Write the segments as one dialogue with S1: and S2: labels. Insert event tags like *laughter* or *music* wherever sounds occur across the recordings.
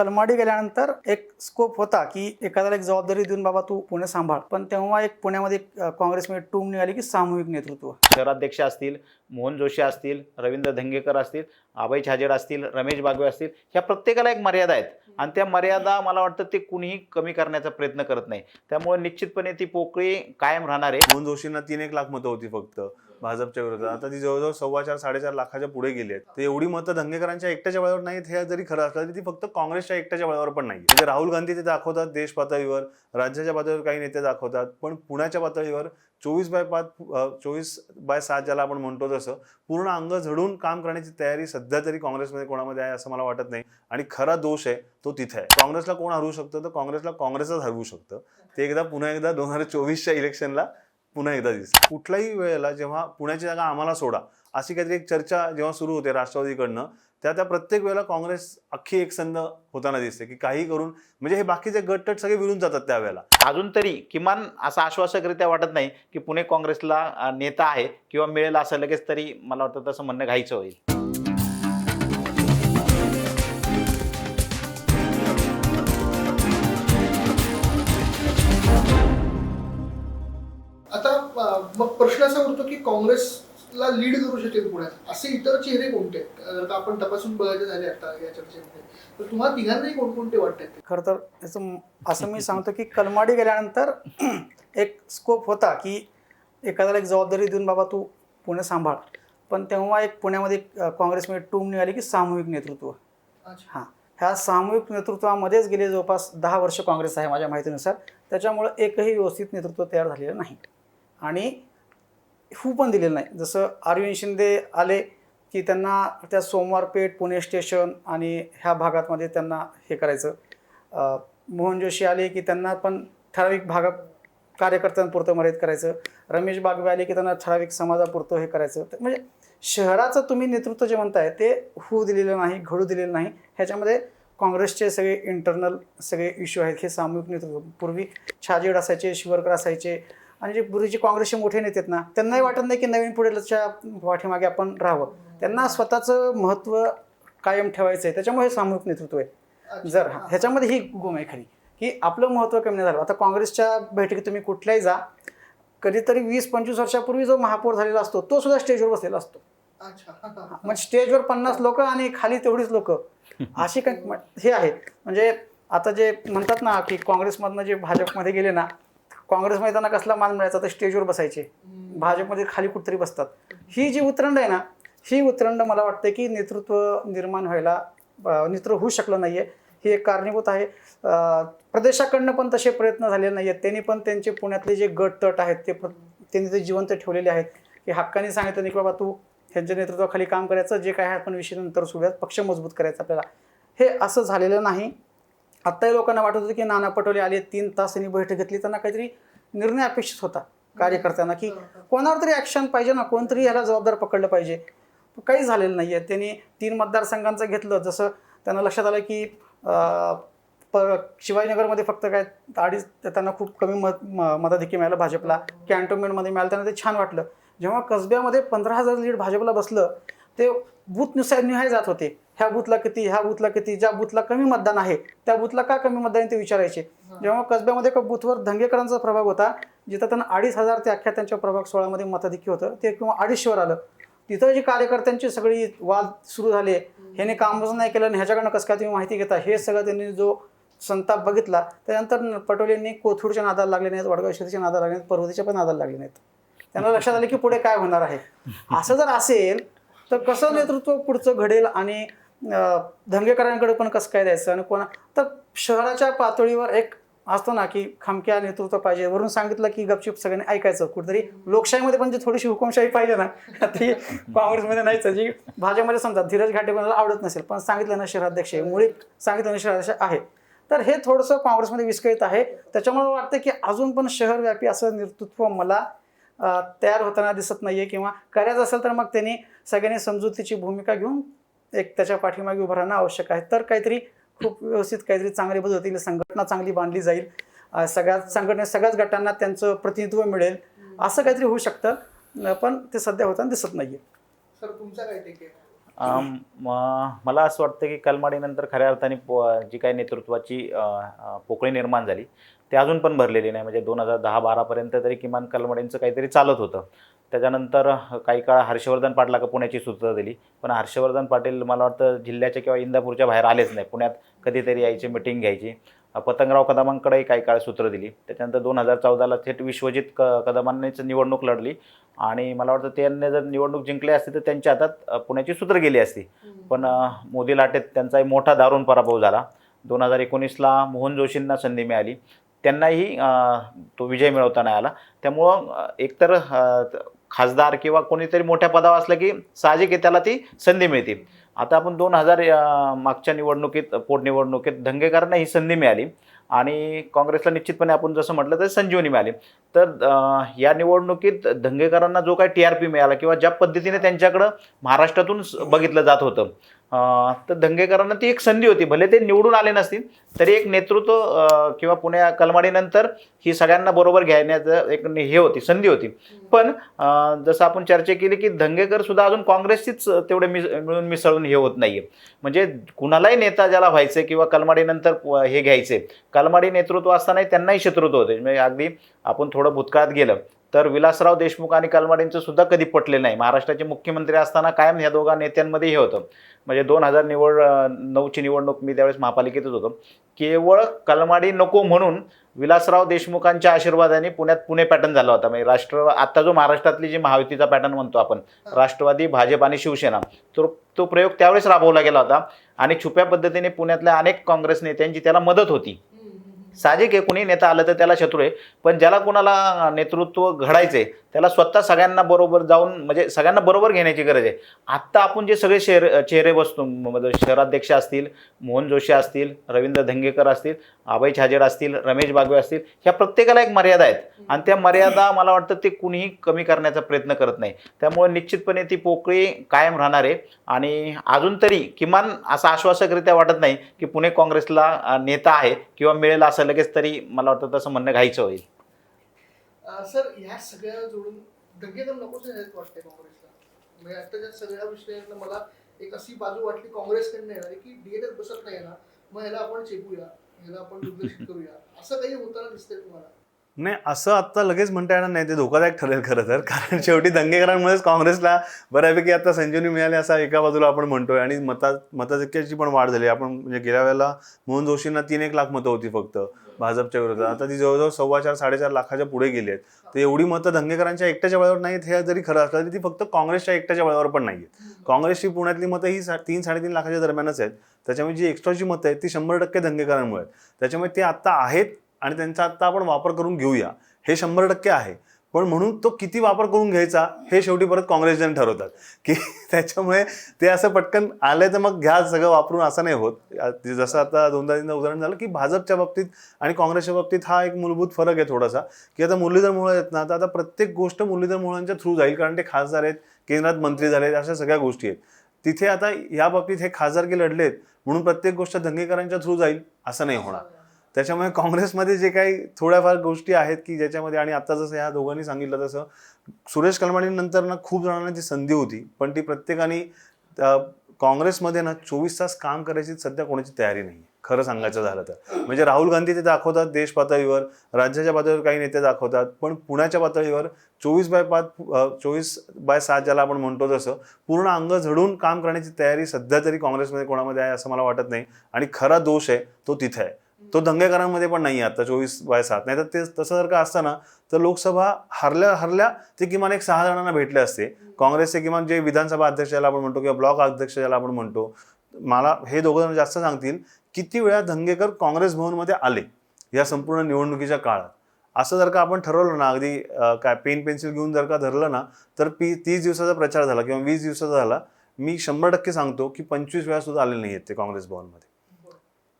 S1: कलमाडी गेल्यानंतर एक स्कोप होता की एखाद्याला एक जबाबदारी देऊन बाबा तू पुणे सांभाळ. पण तेव्हा एक पुण्यामध्ये काँग्रेसमध्ये टूम निघाली की सामूहिक नेतृत्व.
S2: शहराध्यक्ष असतील मोहन जोशी असतील रवींद्र धंगेकर असतील अभय छाजेड असतील रमेश बागवे असतील ह्या प्रत्येकाला एक मर्यादा आहेत. आणि त्या मर्यादा मला वाटतं ते कुणीही कमी करण्याचा प्रयत्न करत नाही. त्यामुळे निश्चितपणे ती पोकळी कायम राहणार आहे.
S3: मोहन जोशींना तीन एक लाख मतं होती फक्त. भाजपच्या विरोधात. आता ती जवळजवळ सव्वा चार साडेचार लाखाच्या पुढे गेली आहेत. तर एवढी मतं धंगेकरांच्या एकट्याच्या बळावर नाहीत हे जरी खरं असलं तरी ती फक्त काँग्रेसच्या एकट्याच्या बळावर पण नाही म्हणजे राहुल गांधी ते दाखवतात देश पातळीवर राज्याच्या पातळीवर काही नेते दाखवतात पण पुण्याच्या पातळीवर चोवीस बाय पाच चोवीस बाय सात ज्याला आपण म्हणतो तसं पूर्ण अंग झडून काम करण्याची तयारी सध्या तरी काँग्रेसमध्ये कोणामध्ये आहे असं मला वाटत नाही. आणि खरा दोष आहे तो तिथे आहे. काँग्रेसला कोण हरवू शकतं? तर काँग्रेसला काँग्रेसच हरवू शकतं. ते एकदा पुन्हा एकदा दोन हजार चोवीसच्या इलेक्शनला पुन्हा एकदा दिसते कुठल्याही वेळेला जेव्हा पुण्याची जागा आम्हाला सोडा अशी काहीतरी एक चर्चा जेव्हा सुरू होते राष्ट्रवादीकडनं त्या त्या प्रत्येक वेळेला काँग्रेस अख्खी एकसंध होताना दिसते की काही करून म्हणजे हे बाकीचे गटटट सगळे विरून जातात त्यावेळेला.
S2: अजून तरी किमान असं आश्वासकरित्या वाटत नाही की पुणे काँग्रेसला नेता आहे किंवा मिळेल असं लगेच तरी मला वाटतं तसं म्हणणं घ्यायचं होईल.
S4: प्रश्न असा उरतो की काँग्रेसला लीड करू शकेल पुण्यात. असे इतर चेहरे कोणते आहेत? जर का आपण तपासून बघायचे झाले आता या चर्चेमध्ये तर तुम्हाला तिघांनाही कोणकोणते वाटतात
S1: खरं तर याचं म- असं मी सांगतो की कलमाडी गेल्यानंतर *clears throat* एक स्कोप होता की एखाद्याला एक जबाबदारी देऊन बाबा तू पुणे सांभाळ. पण तेव्हा एक पुण्यामध्ये काँग्रेसमध्ये टूम निघाली की सामूहिक नेतृत्व. हां. ह्या सामूहिक नेतृत्वामध्येच गेले जवळपास दहा वर्ष काँग्रेस आहे माझ्या माहितीनुसार. त्याच्यामुळं एकही व्यवस्थित नेतृत्व तयार झालेलं नाही. आणि हू पण दिलेलं नाही. जसं अरविंद शिंदे आले की त्यांना त्या सोमवार पेठ पुणे स्टेशन आणि ह्या भागातमध्ये त्यांना हे करायचं. मोहन जोशी आले की त्यांना पण ठराविक भागात कार्यकर्त्यांपुरतं मर्यादित करायचं. रमेश बागवे आले की त्यांना ठराविक समाजापुरतं हे करायचं. तर म्हणजे शहराचं तुम्ही नेतृत्व जे म्हणताय ते होऊ दिलेलं नाही घडू दिलेलं नाही. ह्याच्यामध्ये काँग्रेसचे सगळे इंटरनल सगळे इश्यू आहेत. हे सामूहिक नेतृत्व. पूर्वी छाजेड असायचे शिवरकर असायचे आणि जे पूर्वीचे काँग्रेसचे मोठे नेते आहेत ना त्यांनाही वाटत नाही की नवीन पुढेच्या पाठीमागे आपण राहावं. त्यांना स्वतःचं महत्त्व कायम ठेवायचं आहे. त्याच्यामुळे हे सामूहिक नेतृत्व आहे. जर हा ह्याच्यामध्ये ही गुम आहे खरी. की आपलं महत्त्व कमी नाही झालं. आता काँग्रेसच्या बैठकीत तुम्ही कुठल्याही जा कधीतरी वीस पंचवीस वर्षापूर्वी जो महापौर झालेला असतो तो सुद्धा स्टेजवर बसलेला असतो.
S4: अच्छा.
S1: म्हणजे स्टेजवर पन्नास लोक आणि खाली तेवढीच लोक. *laughs* अशी काही हे आहे. म्हणजे आता जे म्हणतात ना की काँग्रेसमधनं जे भाजपमध्ये गेले ना काँग्रेसमध्ये त्यांना कसला मान मिळायचा तर स्टेजवर बसायचे. भाजपमध्ये खाली कुठतरी बसतात. ही जी उतरंड आहे ना ही उतरंड मला वाटतं की नेतृत्व निर्माण व्हायला नेतृत्व होऊ शकलं नाही आहे ही एक कारणीभूत आहे. प्रदेशाकडनं पण तसे प्रयत्न झालेले नाही आहेत त्यांनी पण त्यांचे पुण्यातले जे गट तट आहेत ते त्यांनी ते जिवंत ठेवलेले आहेत. की हक्काने सांगितलं नाही की बाबा तू ह्यांच्या नेतृत्वाखाली काम करायचं जे काय आहे आपण विषय नंतर सोडूयात पक्ष मजबूत करायचा आपल्याला. हे असं झालेलं नाही. आत्ताही लोकांना वाटत होतं की नाना पटोले आले तीन तास त्यांनी बैठक घेतली त्यांना काहीतरी निर्णय अपेक्षित होता कार्यकर्त्यांना की कोणावर तरी ॲक्शन पाहिजे ना कोणतरी याला जबाबदार पकडलं पाहिजे. काही झालेलं नाही आहे त्यांनी तीन मतदारसंघांचं घेतलं. जसं त्यांना लक्षात आलं की प शिवाजीनगरमध्ये फक्त काय अडीच त्यांना खूप कमी मत म- मताधिक्य मिळालं भाजपला. कॅन्टोन्मेंटमध्ये मिळालं त्यांना ते छान वाटलं. जेव्हा कसब्यामध्ये पंधरा हजार लीड भाजपला बसलं ते बूथनुसार निहाय जात होते. ह्या बूथला किती ह्या बूथला किती ज्या बूथला कमी मतदान आहे त्या बूथला का कमी मतदान आहे ते विचारायचे. जेव्हा कसब्यामध्ये एका बूथवर धंगेकरांचा प्रभाग होता जिथं त्यांना अडीच हजार ते अख्ख्या त्यांच्या प्रभाग सोळामध्ये मताधिक्य होतं ते किंवा अडीचशेवर आलं. तिथं जी कार्यकर्त्यांची सगळी वाद सुरू झाले ह्याने कामच नाही केलं आणि ह्याच्याकडनं कसं काय तुम्ही माहिती घेता? हे सगळं त्यांनी जो संताप बघितला त्यानंतर पटोलेंनी कोथरूडच्या नादाला लागले नाहीत वडगाव शहरीच्या नादाला लागले नाहीत पर्वतीच्या पण नादाला लागले नाहीत. त्यांना लक्षात आलं की पुढे काय होणार आहे. असं जर असेल तर कसं नेतृत्व पुढचं घडेल आणि धंगेकरांकडे पण कसं काय द्यायचं आणि कोणा? तर शहराच्या पातळीवर एक असतो ना की खमक्या नेतृत्व पाहिजे. वरून सांगितलं की गपचिप सगळ्यांनी ऐकायचं. कुठेतरी लोकशाहीमध्ये पण जी थोडीशी हुकुमशाही पाहिजे ना *laughs* ती काँग्रेसमध्ये नाहीच जी भाजपमध्ये समजा धीरज घाटे कोणाला आवडत नसेल पण सांगितलं ना शहराध्यक्ष आहे, मुळी सांगितलं ना शहराध्यक्ष आहे. तर हे थोडंसं काँग्रेसमध्ये विस्कळीत आहे. त्याच्यामुळे वाटतं की अजून पण शहरव्यापी असं नेतृत्व मला तयार होताना दिसत नाहीये किंवा करायचं असेल तर मग त्यांनी सगळ्यांनी समजुतीची भूमिका घेऊन एक त्याच्या पाठीमागे उभं राहणं आवश्यक आहे. तर काहीतरी खूप व्यवस्थित काहीतरी चांगली पद्धतीने संघटना चांगली बांधली जाईल. सगळ्या संघटने सगळ्याच गटांना त्यांचं प्रतिनिधित्व मिळेल. असं काहीतरी होऊ शकतं पण ते सध्या होताना दिसत नाहीये.
S4: सर तुमचा काय टेक आहे?
S2: अम, म- मला असं वाटतं की कलमाडीनंतर खऱ्या अर्थाने पो- जी काही नेतृत्वाची पोकळी निर्माण झाली ते अजून पण भरलेली नाही. म्हणजे दोन हजार दहा बारापर्यंत तरी किमान कलमाडींचं काहीतरी चालत होतं. त्याच्यानंतर काही काळ हर्षवर्धन पाटलाका पुण्याची सूत्र दिली. पण हर्षवर्धन पाटील मला वाटतं जिल्ह्याच्या किंवा इंदापूरच्या बाहेर आलेच नाही. पुण्यात कधीतरी यायची मिटिंग घ्यायची. पतंगराव कदमांकडेही काही काळ सूत्र दिली. त्याच्यानंतर दोन हजार चौदाला थेट विश्वजित क कदमांनीच निवडणूक लढली. आणि मला वाटतं त्यांनी जर निवडणूक जिंकली असती तर त्यांच्या हातात पुण्याची सूत्र गेली असती. पण मोदी लाटेत त्यांचा एक मोठा दारुण पराभव झाला. दोन हजार एकोणीसला मोहन जोशींना संधी मिळाली. त्यांनाही तो विजय मिळवता नाही आला. त्यामुळं एकतर खासदार किंवा कोणीतरी मोठ्या पदावर असलं की साहजिक आहे त्याला ती संधी मिळते. आता आपण दोन हजार मागच्या निवडणुकीत पोटनिवडणुकीत दंगेकरांना ही संधी मिळाली. आणि काँग्रेसला निश्चितपणे आपण जसं म्हटलं तर संजीवनी मिळाली. तर या निवडणुकीत दंगेकरांना जो काही टी आर पी मिळाला किंवा ज्या पद्धतीने त्यांच्याकडं महाराष्ट्रातून बघितलं जात होतं तर दंगेकरांना ती एक संधी होती. भले ते निवडून आले नसतील तरी एक नेतृत्व किंवा पुण्या कलमाडीनंतर ही सगळ्यांना बरोबर घेण्याचं एक हे होती संधी होती. पण जसं आपण चर्चा केली की दंगेकर सुद्धा अजून काँग्रेसचीच तेवढे मिस मिळून मिसळून हे होत नाहीये. म्हणजे कुणालाही नेता ज्याला व्हायचे किंवा कलमाडीनंतर हे घ्यायचे कलमाडी नेतृत्व असतानाही त्यांनाही शत्रुत्व होते. म्हणजे अगदी आपण थोडं भूतकाळात गेलं तर विलासराव देशमुख आणि कलमाडींचं सुद्धा कधी पटले नाही. महाराष्ट्राचे मुख्यमंत्री असताना कायम ह्या दोघा नेत्यांमध्ये हे होतं. म्हणजे दोन हजार निवड नऊची निवडणूक मी त्यावेळेस महापालिकेतच होतो. केवळ कलमाडी नको म्हणून विलासराव देशमुखांच्या आशीर्वादाने पुण्यात पुणे पॅटर्न झाला होता. म्हणजे राष्ट्र आता जो महाराष्ट्रातली जी महायुतीचा पॅटर्न म्हणतो आपण राष्ट्रवादी भाजप आणि शिवसेना तो तो प्रयोग त्यावेळेस राबवला गेला होता. आणि छुप्या पद्धतीने पुण्यातल्या अनेक काँग्रेस नेत्यांची त्याला मदत होती. साहजिक आहे कुणी नेता आलं तर त्याला शत्रू आहे. पण ज्याला कुणाला नेतृत्व घडायचे त्याला स्वतः सगळ्यांना बरोबर जाऊन म्हणजे सगळ्यांना बरोबर घेण्याची गरज आहे. आत्ता आपण जे सगळे शेर चेहरे बसतो म्हणजे शहराध्यक्ष असतील मोहन जोशी असतील रवींद्र धंगेकर असतील अभय छाजेड असतील रमेश बागवे असतील ह्या प्रत्येकाला एक मर्यादा आहेत. आणि त्या मर्यादा मला वाटतं ते कुणीही कमी करण्याचा प्रयत्न करत नाही. त्यामुळे निश्चितपणे ती पोकळी कायम राहणार आहे. आणि अजून तरी किमान असं आश्वासकरित्या वाटत नाही की पुणे काँग्रेसला नेता आहे किंवा मिळेल असं लगेच तरी मला वाटतं तसं म्हणणं घायचं होईल.
S4: सर ह्या सगळ्या जोडून दंगेकर नकोच आहेत वाटते काँग्रेसला. म्हणजे आत्ताच्या सगळ्या विषयांना मला एक अशी बाजू वाटली काँग्रेसकडनं येणार की डीएनएस बसत नाही ना मग ह्याला आपण चेपूया ह्याला आपण दुर्लक्षित करूया असं काही होताना दिसतंय तुम्हाला?
S3: नाही असं आत्ता लगेच म्हणता येणार नाही ते धोकादायक ठरेल खरं तर. कारण शेवटी दंगेकरांमुळेच काँग्रेसला बऱ्यापैकी आता संजीवनी मिळाली असा एका बाजूला आपण म्हणतोय. आणि मता मताधिक्याची पण वाढ झाली. आपण म्हणजे गेल्या वेळेला मोहन जोशींना तीन एक लाख मतं होती फक्त भाजपच्या विरोधात. आता ती जवळजवळ सव्वा चार साडेचार लाखाच्या पुढे गेली आहेत. तर एवढी मतं दंगेकरांच्या एकट्याच्या बळावर नाहीत हे जरी खरं असलं तरी ती फक्त काँग्रेसच्या एकट्याच्या बळावर पण नाही आहेत काँग्रेसची पुण्यातली मतं ही सा- तीन साडेतीन लाखाच्या दरम्यानच आहेत. त्याच्यामुळे जी एक्स्ट्राची मतं आहेत ती शंभर टक्के दंगेकरांमुळे आहेत. त्याच्यामुळे ते आत्ता आहेत आणि त्यांचा आत्ता आपण वापर करून घेऊया. हे शंभर टक्के आहे. पण म्हणून तो किती वापर करून घ्यायचा हे शेवटी परत काँग्रेसजन ठरवतात. की *laughs* त्याच्यामुळे ते असं पटकन आलं तर मग घ्या सगळं वापरून असं नाही होत. जसं आता दोनदा तीनदा उदाहरण झालं की भाजपच्या बाबतीत आणि काँग्रेसच्या बाबतीत हा एक मूलभूत फरक आहे थोडासा. की आता मुरलीधर मुळे आहेत ना आता आता प्रत्येक गोष्ट मुरलीधर मुळांच्या थ्रू जाईल. कारण ते खासदार आहेत केंद्रात मंत्री झाले आहेत अशा सगळ्या गोष्टी आहेत. तिथे आता या बाबतीत हे खासदारकी लढलेत म्हणून प्रत्येक गोष्ट दंगेकरांच्या थ्रू जाईल असं नाही होणार. त्याच्यामुळे काँग्रेसमध्ये जे काही थोड्याफार गोष्टी आहेत की ज्याच्यामध्ये आणि आता जसं ह्या दोघांनी सांगितलं तसं सुरेश कलमाडीनंतर ना खूप जणांना ती संधी होती पण ती प्रत्येकाने काँग्रेसमध्ये ना चोवीस तास काम करायची सध्या कोणाची तयारी नाही खरं सांगायचं झालं तर. म्हणजे राहुल गांधी ते दाखवतात देश पातळीवर राज्याच्या पातळीवर काही नेते दाखवतात पण पुण्याच्या पातळीवर चोवीस बाय पाच चोवीस बाय सात ज्याला आपण म्हणतो तसं पूर्ण अंग झडून काम करण्याची तयारी सध्या तरी काँग्रेसमध्ये कोणामध्ये आहे असं मला वाटत नाही. आणि खरा दोष आहे तो तिथे आहे. तो दंगेकरांमध्ये पण नाही आहे आता चोवीस बाय सात. नाही तर ते तसं जर का असतं ना तर लोकसभा हरल्या हरल्या ते किमान एक सहा जणांना भेटले असते. काँग्रेसचे किमान जे विधानसभा अध्यक्ष ज्याला आपण म्हणतो किंवा ब्लॉक अध्यक्ष ज्याला आपण म्हणतो मला हे दोघं जण जास्त सांगतील किती वेळा दंगेकर काँग्रेस भवनमध्ये आले या संपूर्ण निवडणुकीच्या काळात? असं जर का आपण ठरवलं ना अगदी काय पेन पेन्सिल घेऊन जर का धरलं ना तर पी तीस दिवसाचा प्रचार झाला किंवा वीस दिवसाचा झाला मी शंभर टक्के सांगतो की पंचवीस वेळा सुद्धा आलेले नाही आहेत ते काँग्रेस भवनमध्ये.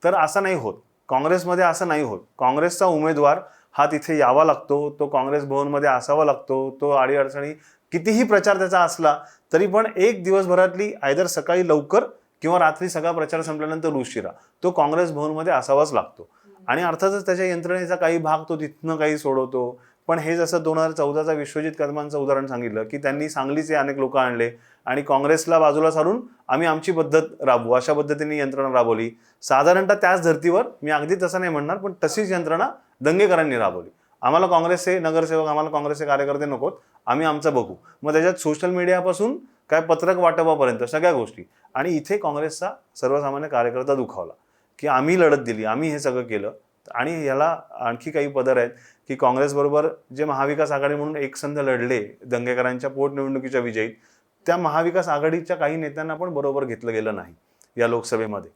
S3: तर असं नाही होत. काँग्रेसमध्ये असं नाही होत. काँग्रेसचा उमेदवार हा तिथे यावा लागतो तो काँग्रेस भवनमध्ये असावा लागतो तो अडीअडचणी कितीही प्रचार त्याचा असला तरी पण एक दिवसभरातली आयदर सकाळी लवकर किंवा रात्री सगळा प्रचार संपल्यानंतर उशिरा तो काँग्रेस भवनमध्ये असावाच लागतो. आणि अर्थातच त्याच्या यंत्रणेचा काही भाग तो तिथनं काही सोडवतो. पण हे जसं दोन हजार चौदाचा विश्वजित कदमांचं उदाहरण सांगितलं की त्यांनी सांगलीचे अनेक लोक आणले आणि काँग्रेसला बाजूला सारून आम्ही आमची पद्धत राबवू. अशा पद्धतीने यंत्रणा राबवली. साधारणतः त्याच धर्तीवर मी अगदी तसं नाही म्हणणार पण तशीच यंत्रणा दंगेकरांनी राबवली. आम्हाला काँग्रेसचे नगरसेवक आम्हाला काँग्रेसचे कार्यकर्ते नकोत आम्ही आमचं बघू. मग त्याच्यात सोशल मीडियापासून काय पत्रक वाटपापर्यंत सगळ्या गोष्टी. आणि इथे काँग्रेसचा सर्वसामान्य कार्यकर्ता दुखावला की आम्ही लढत दिली आम्ही हे सगळं केलं. आणि याला आणखी काही पदर आहेत की काँग्रेसबरोबर जे महाविकास आघाडी म्हणून एकसंध लढले दंगेकरांच्या पोटनिवडणुकीच्या विजयीत त्या महाविकास आघाडीच्या काही नेत्यांना पण बरोबर घेतलं गेलं नाही या लोकसभेमध्ये.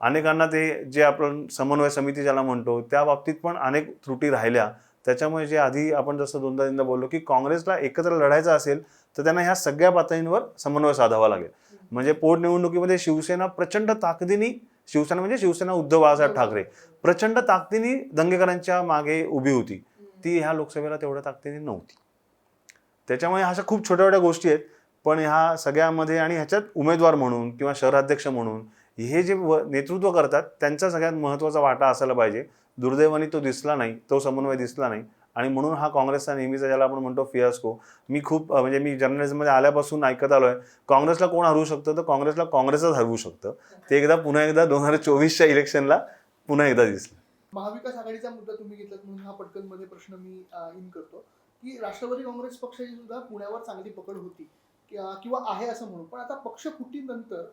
S3: अनेकांना ते जे आपण समन्वय समिती ज्याला म्हणतो त्या बाबतीत पण अनेक त्रुटी राहिल्या. त्याच्यामुळे जे आधी आपण जसं दोनदा तीनदा बोललो की काँग्रेसला एकत्र लढायचं असेल तर त्यांना ह्या सगळ्या पातळींवर समन्वय साधावा लागेल. म्हणजे पोटनिवडणुकीमध्ये शिवसेना प्रचंड ताकदीने शिवसेना म्हणजे शिवसेना उद्धव बाळासाहेब ठाकरे. प्रचंड ताकदीने दंगेकरांच्या मागे उभी होती. ती ह्या लोकसभेला तेवढ्या ताकदीने नव्हती. त्याच्यामुळे अशा खूप छोट्या छोट्या गोष्टी आहेत. पण ह्या सगळ्यामध्ये आणि ह्याच्यात उमेदवार म्हणून किंवा शहराध्यक्ष म्हणून हे जे नेतृत्व करतात त्यांचा सगळ्यात महत्त्वाचा वाटा असायला पाहिजे. दुर्दैवाने तो दिसला नाही तो समन्वय दिसला नाही. आणि म्हणून हा काँग्रेसचा नेहमीचा ज्याला आपण म्हणतो फियास्को. मी खूप म्हणजे मी जर्नलिझममध्ये आल्यापासून ऐकत आलो आहे काँग्रेसला कोण हरवू शकतं? तर काँग्रेसला काँग्रेसच हरवू शकतं. ते एकदा पुन्हा एकदा दोन हजार चोवीसच्या इलेक्शनला पुन्हा एकदा दिसलं.
S4: महाविकास आघाडीचा मुद्दा तुम्ही घेतलात म्हणून हा पटकनमध्ये प्रश्न मी इन करतो. की राष्ट्रवादी काँग्रेस पक्षाची सुद्धा पुण्यावर चांगली पकड होती. किंवा आहे असं म्हणू पण आता पक्ष फुटीनंतर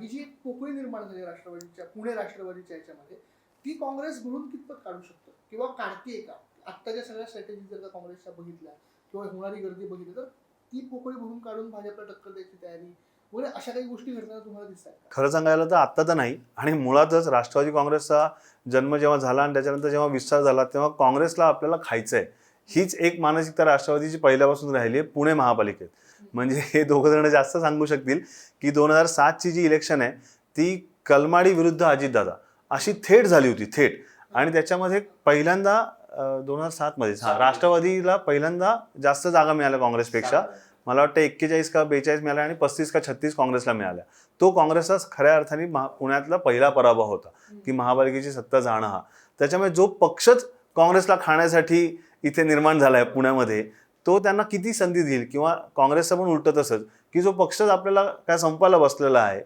S4: ही जी पोकळी निर्माण झाली राष्ट्रवादीच्या पुणे राष्ट्रवादीच्या याच्यामध्ये ती काँग्रेस घडून कितपत काढू शकतो? किंवा काढते का? आत्ताच्या सगळ्या स्ट्रॅटेजी जर का काँग्रेसच्या बघितल्या किंवा होणारी गर्दी बघितली तर ती पोकळी भरून काढून भाजपला टक्कर द्यायची तयारी वगैरे अशा काही गोष्टी घडताना तुम्हाला दिसतात
S3: खरं सांगायला तर आत्ता तर नाही. आणि मुळातच राष्ट्रवादी काँग्रेसचा जन्म जेव्हा झाला आणि त्याच्यानंतर जेव्हा विस्तार झाला तेव्हा काँग्रेसला आपल्याला खायचं आहे हीच एक मानसिकता राष्ट्रवादीची पहिल्यापासून राहिली आहे पुणे महापालिकेत. म्हणजे हे दोघं जण जास्त सांगू शकतील की दोन हजार सातची जी इलेक्शन आहे ती कलमाडी विरुद्ध अजितदादा अशी थेट झाली होती थेट. आणि त्याच्यामध्ये पहिल्यांदा दोन हजार सातमध्ये हा राष्ट्रवादीला पहिल्यांदा जास्त जागा मिळाल्या काँग्रेसपेक्षा. मला वाटतं एक्केचाळीस का बेचाळीस मिळाल्या आणि पस्तीस का छत्तीस काँग्रेसला मिळाल्या. तो काँग्रेसचा खऱ्या अर्थाने महा पुण्यातला पहिला पराभव होता की महापालिकेची सत्ता जाणं हा. त्याच्यामुळे जो पक्षच काँग्रेसला खाण्यासाठी इथे निर्माण झाला आहे पुण्यामध्ये तो त्यांना किती संधी देईल? किंवा काँग्रेसचं पण उलटं तसंच की जो पक्षच आपल्याला काय संपायला बसलेला आहे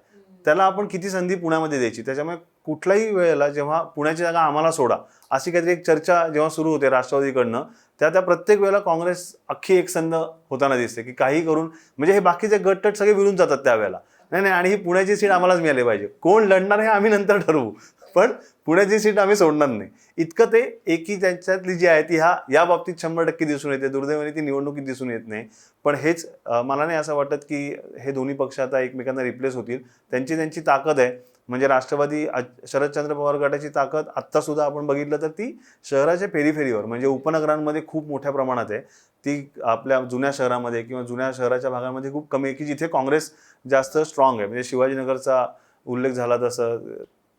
S3: त्याला आपण किती संधी पुण्यामध्ये द्यायची? त्याच्यामुळे कुठल्याही वेळेला जेव्हा पुण्याची जागा आम्हाला सोडा अशी काहीतरी एक चर्चा जेव्हा सुरू होते राष्ट्रवादीकडनं त्या त्या प्रत्येक वेळेला काँग्रेस अख्खी एकसंध होताना दिसते की काही करून म्हणजे हे बाकीचे गटटट सगळे विरून जातात त्यावेळेला. नाही नाही आणि ही पुण्याची सीट आम्हालाच मिळाली पाहिजे. कोण लढणार हे आम्ही नंतर ठरवू. पण पुण्याची सीट आम्ही सोडणार नाही. इतकं ते एकी त्यांच्यातली जी आहे ती ह्या या बाबतीत शंभर टक्के दिसून येते. दुर्दैवाने ती निवडणुकीत दिसून येत नाही. पण हेच मला नाही असं वाटत की हे दोन्ही पक्ष आता एकमेकांना रिप्लेस होतील. त्यांची त्यांची ताकद आहे. म्हणजे राष्ट्रवादी शरदचंद्र पवार गटाची ताकद आत्तासुद्धा आपण बघितलं तर ती शहराच्या फेरीफेरीवर म्हणजे उपनगरांमध्ये खूप मोठ्या प्रमाणात आहे. ती आपल्या जुन्या शहरामध्ये किंवा जुन्या शहराच्या भागामध्ये खूप कमी आहे की जिथे काँग्रेस जास्त स्ट्रॉंग आहे. म्हणजे शिवाजीनगरचा उल्लेख झाला तसं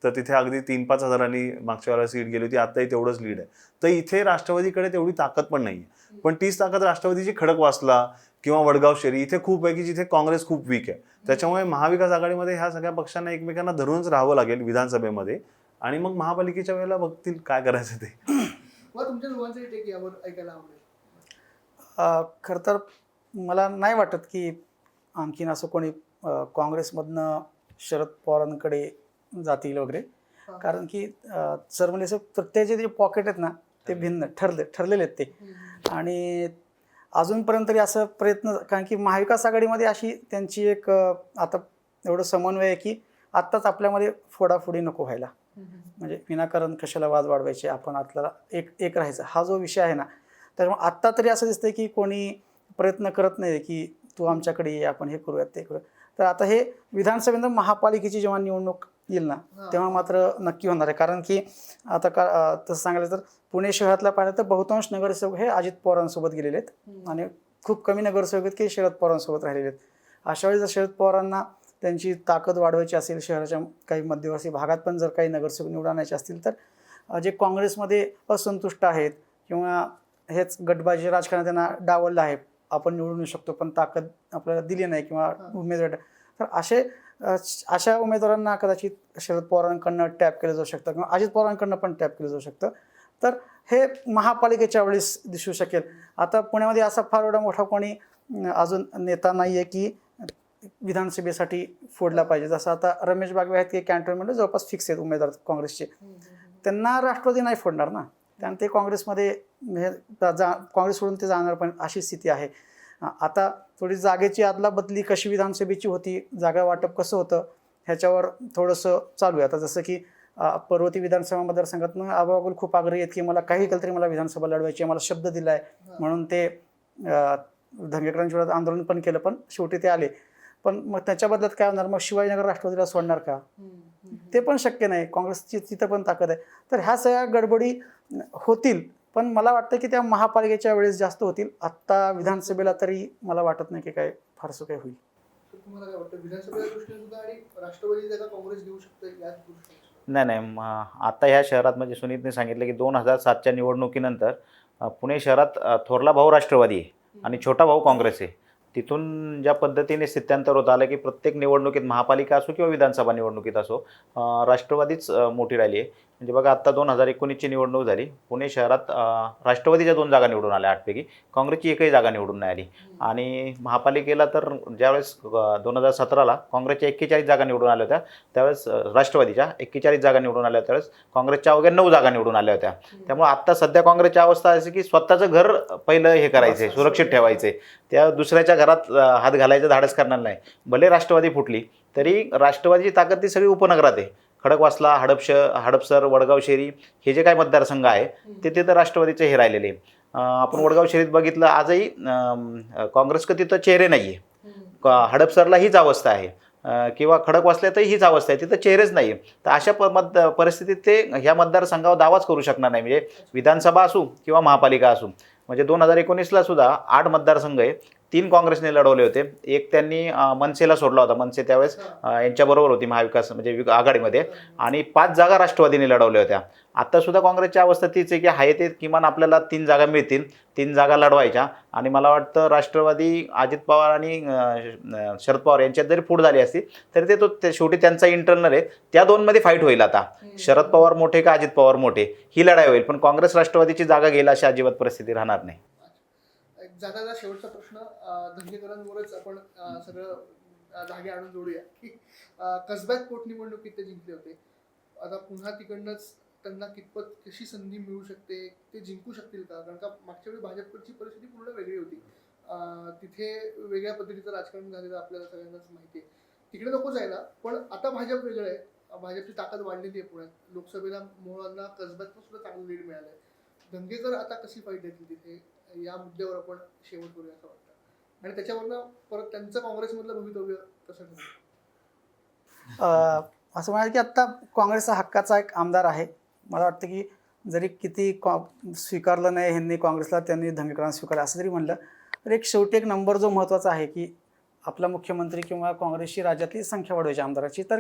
S3: तर तिथे अगदी तीन पाच हजारांनी मागच्या वेळेला सीट गेली होती. आताही तेवढंच लीड आहे. तर इथे राष्ट्रवादीकडे तेवढी ताकद पण नाही आहे पण तीच ताकद राष्ट्रवादीची खडकवासला किंवा वडगाव शेरी इथे खूप आहे की जिथे काँग्रेस खूप वीक आहे. त्याच्यामुळे महाविकास आघाडीमध्ये ह्या सगळ्या पक्षांना एकमेकांना धरूनच राहावं लागेल विधानसभेमध्ये. आणि मग महापालिकेच्या वेळेला बघतील काय करायचं ते.
S1: खरं तर मला नाही वाटत की आणखीन असं कोणी काँग्रेसमधनं शरद पवारांकडे जातील वगैरे. कारण की सर म्हणजे असं प्रत्येकाचे जे पॉकेट आहेत ना ते भिन्न ठरले ठरलेले आहेत ते. आणि अजूनपर्यंत तरी असं प्रयत्न कारण की महाविकास आघाडीमध्ये अशी त्यांची एक आता एवढं समन्वय आहे की आत्ताच आपल्यामध्ये फोडाफोडी नको व्हायला. म्हणजे विनाकारण कशाला वाद वाढवायचे आपण आपल्याला एक एक राहायचं. हा जो विषय आहे ना त्याच्यामुळे आत्ता तरी असं दिसतंय की कोणी प्रयत्न करत नाही की तू आमच्याकडे ये आपण हे करूयात ते करूयात. तर आता हे विधानसभेनंतर महापालिकेची जेव्हा निवडणूक येईल ना. तेव्हा मात्र नक्की होणार आहे. कारण की आता का तसं सांगायला तर पुणे शहरातला पाहिलं तर बहुतांश नगरसेवक हे अजित पवारांसोबत गेलेले आहेत. आणि खूप कमी नगरसेवक आहेत की शरद पवारांसोबत राहिलेले आहेत. अशा वेळी जर शरद पवारांना त्यांची ताकद वाढवायची असेल शहराच्या काही मध्यवर्ती भागात पण जर काही नगरसेवक निवडून आणायचे असतील तर जे काँग्रेसमध्ये असंतुष्ट आहेत किंवा हेच गटबाजी राजकारण त्यांना डावललं आहे आपण निवडून शकतो पण ताकद आपल्याला दिली नाही किंवा उमेदवार तर असे अशा उमेदवारांना कदाचित शरद पवारांकडनं टॅप केलं जाऊ शकतं किंवा अजित पवारांकडनं पण टॅप केलं जाऊ शकतं. तर हे महापालिकेच्या वेळेस दिसू शकेल. आता पुण्यामध्ये असा फार एवढा मोठा कोणी अजून नेता नाही आहे की विधानसभेसाठी फोडला पाहिजे. जसं आता रमेश बागवे आहेत की कॅन्टोन्मेंट जवळपास फिक्स आहेत उमेदवार काँग्रेसचे. त्यांना राष्ट्रवादी नाही फोडणार ना. त्यामुळे ते काँग्रेसमध्ये जा काँग्रेस सोडून ते जाणार पण अशी स्थिती आहे. आ- आता थोडी जागेची आदला बदली कशी विधानसभेची होती जागा वाटप कसं होतं ह्याच्यावर थोडंसं चालू आहे. आता जसं की पर्वती विधानसभा मतदारसंघातनं आबाबागुल खूप आग्रही आहेत की मला काही केलं तरी मला विधानसभा लढवायची आहे मला शब्द दिला आहे म्हणून ते धंगेकरांच्या विरोधात आंदोलन पण केलं पण शेवटी ते आले. पण मग त्याच्या बदल्यात काय होणार? मग शिवाजीनगर राष्ट्रवादीला सोडणार का? ते पण शक्य नाही. काँग्रेसची तिथं पण ताकद आहे. तर ह्या सगळ्या गडबडी होतील. पण मला वाटतं की त्या महापालिकेच्या वेळेस जास्त होतील. आत्ता विधानसभेला तरी मला वाटत नाही की काय फारसं काही होईल.
S4: तर तुम्हाला काय वाटतं विधानसभेच्या दृष्टीने सुद्धा आणि राष्ट्रवादी जागा काँग्रेस घेऊ शकते याच दृष्टीने? सुद्धा?
S2: नाही. नाही आता ह्या शहरात म्हणजे सुनीतने सांगितलं की दोन हजार सातच्या निवडणुकीनंतर पुणे शहरात थोरला भाऊ राष्ट्रवादी आहे आणि छोटा भाऊ काँग्रेस आहे. तिथून ज्या पद्धतीने स्थित्यांतर होत आलं की प्रत्येक निवडणुकीत महापालिका असो किंवा विधानसभा निवडणुकीत असो राष्ट्रवादीच मोठी राहिली आहे. म्हणजे बघा आत्ता दोन हजार एकोणीसची निवडणूक झाली. पुणे शहरात राष्ट्रवादीच्या दोन जागा निवडून आल्या आठपैकी. काँग्रेसची एकही जागा निवडून नाही आली. आणि महापालिकेला तर ज्यावेळेस दोन हजार सतराला काँग्रेसच्या एक्केचाळीस जागा निवडून आल्या होत्या त्यावेळेस राष्ट्रवादीच्या एक्केचाळीस जागा निवडून आल्या त्यावेळेस काँग्रेसच्या अवघ्या नऊ जागा निवडून आल्या होत्या. त्यामुळे आत्ता सध्या काँग्रेसची अवस्था अशी की स्वतःचं घर पहिलं हे करायचंय सुरक्षित ठेवायचे त्या दुसऱ्याच्या घरात हात घालायचं धाडस करणार नाही. भले राष्ट्रवादी फुटली तरी राष्ट्रवादीची ताकद ती सगळी उपनगरात आहे. खडकवासला हडपश हडपसर वडगाव शेरी हे जे काही मतदारसंघ आहे ते तिथं राष्ट्रवादीचे हे राहिलेले आपण वडगाव शेरीत बघितलं आजही अम, काँग्रेसकडे तिथं चेहरे नाही आहे क- हडपसरला हीच अवस्था आहे. किंवा खडकवासल्यातही हीच अवस्था आहे. तिथं चेहरेच नाही आहे तर अशा प मत परिस्थितीत ते ह्या मतदारसंघावर दावाच करू शकणार नाही. म्हणजे विधानसभा असू किंवा महापालिका असू. म्हणजे दोन हजार एकोणीसला सुद्धा आठ मतदारसंघ आहे तीन काँग्रेसने लढवले होते. एक त्यांनी मनसेला सोडला होता. मनसे त्यावेळेस यांच्याबरोबर होती महाविकास म्हणजे आघाडीमध्ये. आणि पाच जागा राष्ट्रवादीने लढवल्या होत्या. आता सुद्धा काँग्रेसची अवस्था तीच आहे की आहे ते किमान आपल्याला तीन जागा मिळतील. तीन जागा लढवायच्या. आणि मला वाटतं राष्ट्रवादी अजित पवार आणि शरद पवार यांच्यात जरी फूट झाली असती तरी ते तो ते शेवटी त्यांचा इंटरनल आहे त्या दोनमध्ये फाईट होईल आता. शरद पवार मोठे का अजित पवार मोठे? ही लढाई होईल. पण काँग्रेस राष्ट्रवादीची जागा गेला अशी अजिबात परिस्थिती राहणार नाही.
S4: एक धंगेकरांवरच आपण सगळं धागे आणून जोडूया. की कसब्यात पोटनिवडणुकीत ते जिंकले होते. आता पुन्हा तिकडनंच त्यांना कितपत कशी संधी मिळू शकते ते जिंकू शकतील का? कारण का मागच्या वेळी भाजपची परिस्थिती पूर्ण वेगळी होती. तिथे वेगळ्या पद्धतीचं राजकारण झालेलं आपल्याला सगळ्यांनाच माहिती आहे. तिकडे नको जायला पण आता भाजप वेगळं आहे. भाजपची ताकद वाढलेली आहे पुण्यात. लोकसभेला मोहळांना कसब्यातून सुद्धा चांगलं लीड मिळालं आहे धंगेकर आता कशी फाईट देतील तिथे? या मुद्द्यावर आपण शेवट करूया. असं वाटतं आणि त्याच्यावरनं परत त्यांचं काँग्रेसमधलं भवितव्य कसं
S1: असं म्हणाल की आत्ता काँग्रेसचा हक्काचा एक आमदार आहे. मला वाटतं की जरी किती कॉ स्वीकारलं नाही ह्यांनी काँग्रेसला त्यांनी धंगेकरांना स्वीकारलं असं जरी म्हणलं तर एक शेवटी एक नंबर जो महत्त्वाचा आहे की आपला मुख्यमंत्री किंवा काँग्रेसची राज्यातली संख्या वाढवायची आमदाराची तर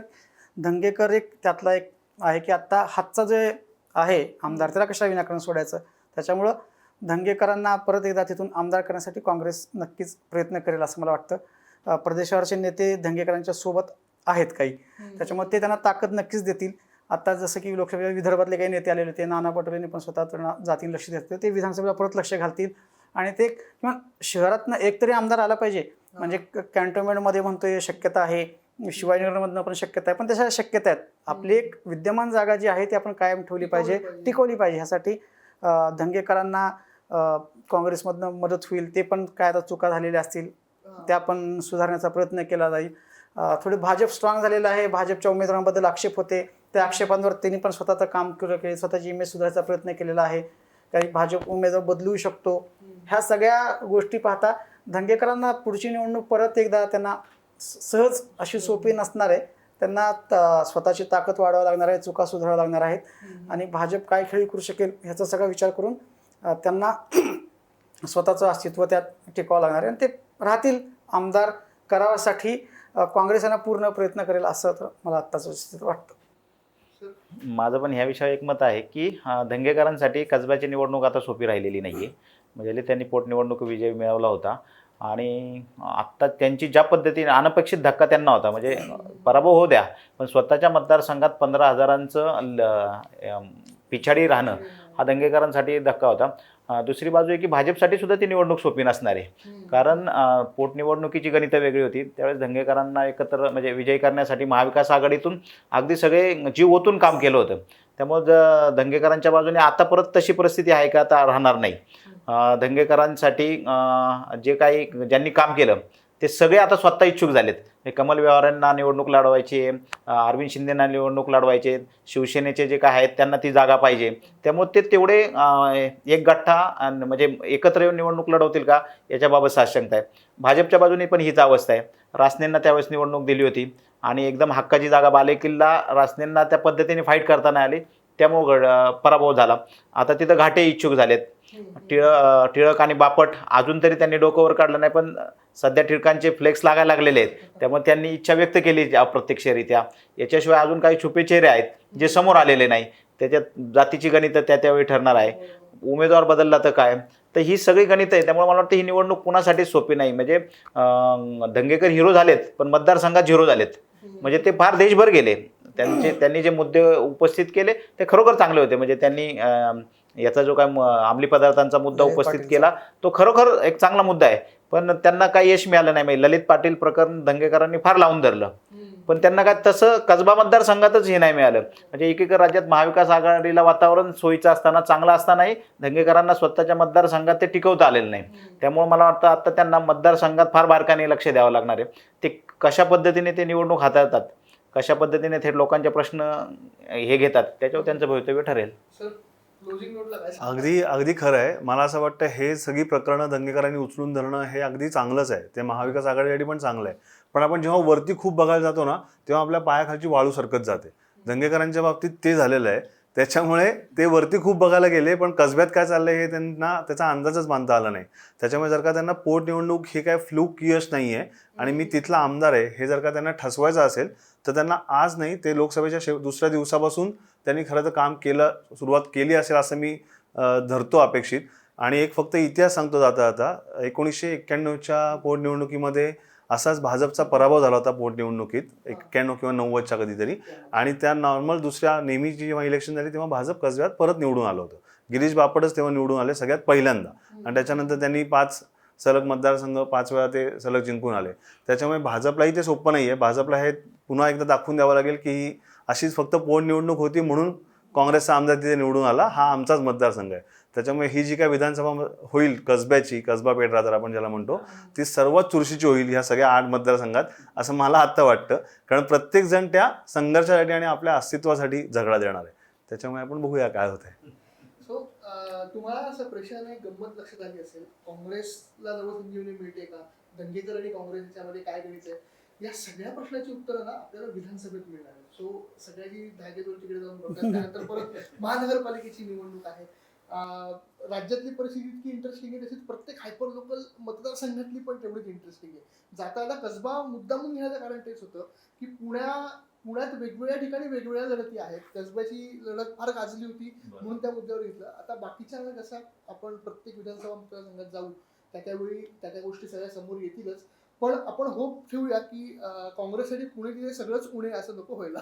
S1: धंगेकर एक त्यातला एक आहे की आत्ता हातचा जे आहे आमदार त्याला कशा विनाकारण सोडायचं? त्याच्यामुळं धंगेकरांना परत एकदा तिथून आमदार करण्यासाठी काँग्रेस नक्कीच प्रयत्न करेल असं मला वाटतं. प्रदेशावरचे नेते धंगेकरांच्या सोबत आहेत काही. त्याच्यामुळे ते त्यांना ताकद नक्कीच देतील. आता जसं की लोकसभेला विदर्भातले काही नेते आलेले होते नाना पटोलेंनी पण स्वतः जातीन लक्ष देत होते. ते विधानसभेला परत लक्ष घालतील. आणि ते किंवा शहरातनं एक तरी आमदार आला पाहिजे. म्हणजे कॅन्टोन्मेंटमध्ये म्हणतोय शक्यता आहे शिवाजीनगरमधनं पण शक्यता आहे. पण तशा शक्यता आहेत. आपली एक विद्यमान जागा जी आहे ती आपण कायम ठेवली पाहिजे
S4: टिकवली पाहिजे.
S1: ह्यासाठी धंगेकरांना काँग्रेसमधनं मदत होईल ते पण काय आता चुका झालेल्या असतील त्या पण सुधारण्याचा प्रयत्न केला जाईल. थोडे भाजप स्ट्रॉंग झालेलं आहे भाजपच्या उमेदवारांबद्दल आक्षेप होते. त्या आक्षेपांवर त्यांनी पण स्वतःचं काम केलं केलं स्वतःची इमेज सुधारायचा प्रयत्न केलेला आहे. काही भाजप उमेदवार बदलू शकतो. ह्या सगळ्या गोष्टी पाहता धंगेकरांना पुढची निवडणूक परत एकदा त्यांना स- सहज अशी सोपी नसणार आहे. त्यांना त- स्वतःची ताकद वाढवावी लागणार आहे चुका सुधाराव्या लागणार आहेत. आणि भाजप काय खेळी करू शकेल ह्याचा सगळा विचार करून त्यांना *clears throat* स्वतःचं अस्तित्व त्यात टिकावं लागणार आहे. आणि ते राहतील आमदार करावासाठी काँग्रेसांना पूर्ण प्रयत्न करेल असं तर मला आत्ताच वाटतं.
S2: माझं पण ह्या विषयावर एक मत आहे की अ, धंगेकरांसाठी कसब्याची निवडणूक आता सोपी राहिलेली नाही आहे म्हणजे त्यांनी पोटनिवडणूक विजय मिळवला होता. आणि आत्ता त्यांची ज्या पद्धतीने अनपेक्षित धक्का त्यांना होता म्हणजे पराभव होऊ द्या पण स्वतःच्या मतदारसंघात पंधरा हजारांचं ल- पिछाडी राहणं हा दंगेकरांसाठी धक्का होता. दुसरी बाजू आहे की भाजपसाठी सुद्धा ती निवडणूक सोपी नसणार आहे. कारण पोटनिवडणुकीची गणितं वेगळी होती. त्यावेळेस दंगेकरांना एकत्र म्हणजे विजयी करण्यासाठी महाविकास आघाडीतून अगदी सगळे जीव ओतून काम केलं होतं. त्यामुळे ज- दंगेकरांच्या बाजूने आता परत तशी परिस्थिती आहे का? आता राहणार नाही. दंगेकरांसाठी जे काही ज्यांनी काम केलं ते सगळे आता स्वतः इच्छुक झालेत. हे कमल व्यवहारांना निवडणूक लढवायची आहे अरविंद शिंदेना निवडणूक लढवायचे शिवसेनेचे जे काय आहेत त्यांना ती जागा पाहिजे. त्यामुळे ते तेवढे एक गठ्ठा म्हणजे एकत्र येऊन निवडणूक लढवतील का याच्याबाबत साशंकता आहे. भाजपच्या बाजूने पण हीच अवस्था आहे. रासनेंना त्यावेळेस निवडणूक दिली होती आणि एकदम हक्काची जागा बालेकिल्ला रासनेंना त्या पद्धतीने फाईट करता नाही आली त्यामुळे पराभव झाला. आता तिथं घाटे इच्छुक झालेत. टिळक टिळक आणि बापट अजून तरी त्यांनी डोकं वर काढलं नाही पण सध्या टिळकांचे फ्लेक्स लागायला लागलेले आहेत. त्यामुळे त्यांनी इच्छा व्यक्त केली अप्रत्यक्षरित्या. याच्याशिवाय अजून काही छुपे चेहरे आहेत जे समोर आलेले नाही. त्याच्यात जातीची गणितं त्या त्यावेळी ठरणार आहे. उमेदवार बदलला तर काय? तर ही सगळी गणित आहे त्यामुळे मला वाटतं ही निवडणूक कुणासाठी सोपी नाही. म्हणजे दंगेकर हिरो झालेत पण मतदारसंघात झिरो झालेत. म्हणजे ते फार देशभर गेले. त्यांचे त्यांनी जे मुद्दे उपस्थित केले ते खरोखर चांगले होते. म्हणजे त्यांनी याचा जो काय अंमली पदार्थांचा मुद्दा उपस्थित. केला तो खरोखर एक चांगला मुद्दा आहे. पण त्यांना काही यश मिळालं नाही म्हणजे ललित पाटील प्रकरण दंगेकरांनी फार लावून धरलं. पण त्यांना काय तसं कसबा मतदारसंघातच हे नाही मिळालं. म्हणजे एकेका राज्यात महाविकास आघाडीला वातावरण सोयीचं असताना चांगलं असतानाही दंगेकरांना स्वतःच्या मतदारसंघात ते टिकवता आलेलं नाही. त्यामुळे मला वाटतं आता त्यांना मतदारसंघात फार बारकाने लक्ष द्यावं लागणार आहे. ते कशा पद्धतीने ते निवडणूक हाताळतात कशा पद्धतीने थेट लोकांचे प्रश्न हे घेतात त्याच्यावर त्यांचं भवितव्य ठरेल.
S3: अगदी अगदी खरं आहे. मला असं वाटतं हे सगळी प्रकरणं दंगेकरांनी उचलून धरणं हे अगदी चांगलंच आहे. ते महाविकास आघाडीसाठी पण चांगलं आहे. पण आपण जेव्हा वरती खूप बघायला जातो ना तेव्हा आपल्या पायाखालची वाळू सरकत जाते. दंगेकरांच्या बाबतीत ते झालेलं आहे. त्याच्यामुळे ते वरती खूप बघायला गेले पण कसब्यात काय चाललंय हे त्यांना त्याचा अंदाजच बांधता आला नाही. त्याच्यामुळे जर का त्यांना पोटनिवडणूक हे काय फ्लूक यश नाही आहे आणि मी तिथला आमदार आहे हे जर का त्यांना ठसवायचं असेल तर त्यांना आज नाही ते लोकसभेच्या शेव दुसऱ्या दिवसापासून त्यांनी खरं तर काम केलं सुरुवात केली असेल असं मी धरतो अपेक्षित. आणि एक फक्त इतिहास सांगतो जाता जाता एकोणीसशे एक्क्याण्णवच्या पोटनिवडणुकीमध्ये असाच भाजपचा पराभव झाला होता पोटनिवडणुकीत एक्क्याण्णव किंवा नव्वदच्या कधीतरी. आणि त्या नॉर्मल दुसऱ्या नेहमीची जेव्हा इलेक्शन झाली तेव्हा भाजप कसब्यात परत निवडून आलं होतं. गिरीश बापटच तेव्हा निवडून आले सगळ्यात पहिल्यांदा. आणि त्याच्यानंतर त्यांनी पाच सलग मतदारसंघ पाच वेळा ते सलग जिंकून आले. त्याच्यामुळे भाजपलाही ते सोपं नाही आहे भाजपला हे पुन्हा एकदा दाखवून द्यावं लागेल की ही अशीच फक्त पोटनिवडणूक होती म्हणून काँग्रेसचा आमदार तिथे निवडून आला. हा आमचाच मतदारसंघ आहे. त्याच्यामुळे ही जी काय विधानसभा होईल कसब्याची कसबा पेठरा तर आपण ज्याला म्हणतो ती सर्वात चुरशीची होईल ह्या सगळ्या आठ मतदारसंघात असं मला आत्ता वाटतं. कारण प्रत्येक जण त्या संघर्षासाठी आणि आपल्या अस्तित्वासाठी झगडा देणार आहे. त्याच्यामुळे आपण बघूया काय होतंय.
S4: सो तुम्हाला असं प्रेशर गंमत लक्षात आली असेल काँग्रेसला जवळ संजीवनी मिळते का? दंगेकर आणि काँग्रेसच्यामध्ये काय गणित आहे? या सगळ्या प्रश्नाची उत्तरं ना आपल्याला विधानसभेत मिळणार सो सगळ्याची धागेदोर तिकडे जाऊन बघतात. त्यानंतर परत महानगरपालिकेची निवडणूक आहे. राज्यातली परिस्थिती इतकी इंटरेस्टिंग आहे तशीच प्रत्येक हायपर लोकल मतदारसंघातली पण तेवढीच इंटरेस्टिंग आहे. जाताना कसबा मुद्दामून घेण्याचं कारण तेच होतं की पुण्या पुण्यात वेगवेगळ्या ठिकाणी वेगवेगळ्या लढती आहेत. कसब्याची लढत फार गाजली होती म्हणून त्या मुद्द्यावर घेतलं. आता बाकीच्या कसं आपण प्रत्येक विधानसभा मतदारसंघात जाऊ त्या त्यावेळी त्या त्या गोष्टी सगळ्या समोर येतीलच. पण आपण होप ठेवूया की काँग्रेससाठी पुणे तिथे सगळंच उणे असं नको व्हायला.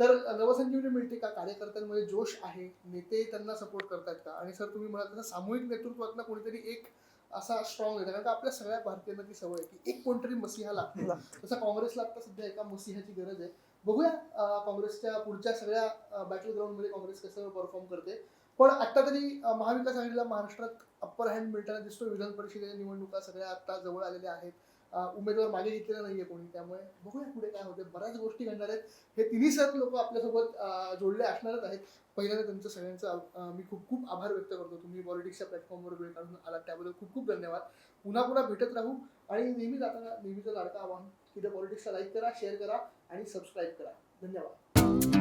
S4: तर नवसंजीवनी मिळते का? कार्यकर्त्यांमध्ये जोश आहे नेते त्यांना सपोर्ट करतात का? आणि सर तुम्ही म्हणाल सामूहिक नेतृत्वातला कोणीतरी एक असा स्ट्रॉंग आहे कारण का आपल्या सगळ्या भारतीयांना ती सवय आहे की एक कोणतरी मसिहा लागतो. तसं काँग्रेसला आता सध्या एका मसिहाची गरज आहे. बघूया काँग्रेसच्या पुढच्या सगळ्या बॅटल ग्राउंडमध्ये काँग्रेस कसं परफॉर्म करते. पण आता तरी महाविकास आघाडीला महाराष्ट्रात अप्पर हँड मिळताना दिसतो विधान परिषदेच्या निवडणुका सगळ्या आता जवळ आलेल्या आहेत. उमेदवार मागे घेतलेला नाहीये कोणी. त्यामुळे बघूया पुढे काय होते बऱ्याच गोष्टी घडणार आहेत. हे तिन्ही सर लोक आपल्यासोबत जोडले असणारच आहेत. पहिल्यांदा तुमचं सगळ्यांचं मी खूप खूप आभार व्यक्त करतो. तुम्ही पॉलिटिक्सच्या प्लॅटफॉर्मवर वेळ काढून आलात. त्याबद्दल खूप खूप धन्यवाद. पुन्हा पुन्हा भेटत राहू आणि नेहमी जाताना नेहमीचं लाडकं आवाहन की द पॉलिटिक्सला लाईक करा शेअर करा आणि सबस्क्राईब करा. धन्यवाद.